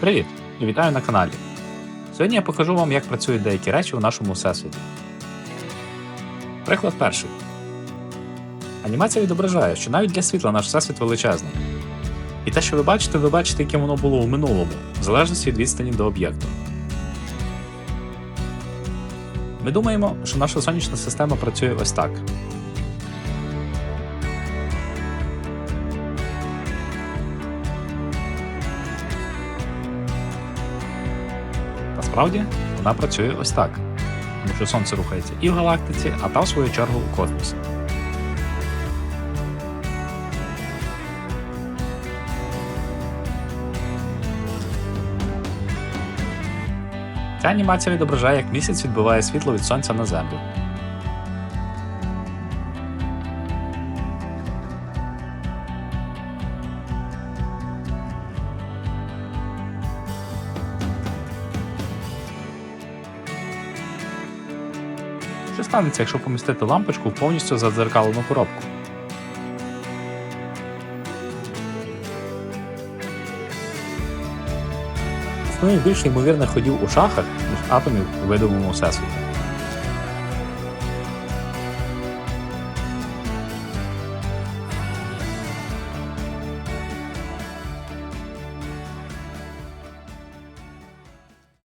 Привіт! І вітаю на каналі. Сьогодні я покажу вам, як працюють деякі речі у нашому всесвіті. Приклад перший. Анімація відображає, що навіть для світла наш всесвіт величезний. І те, що ви бачите, ви бачите, яким воно було у минулому, в залежності від відстані до об'єкту. Ми думаємо, що наша сонячна система працює ось так. Насправді вона працює ось так, тому що сонце рухається і в галактиці, а та в свою чергу у космосі. Ця анімація відображає, як місяць відбиває світло від сонця на землю. Що станеться, якщо помістити лампочку в повністю задзеркалену коробку? Існує більше ймовірних ходів у шахах, ніж атомів у видовому всесвіті.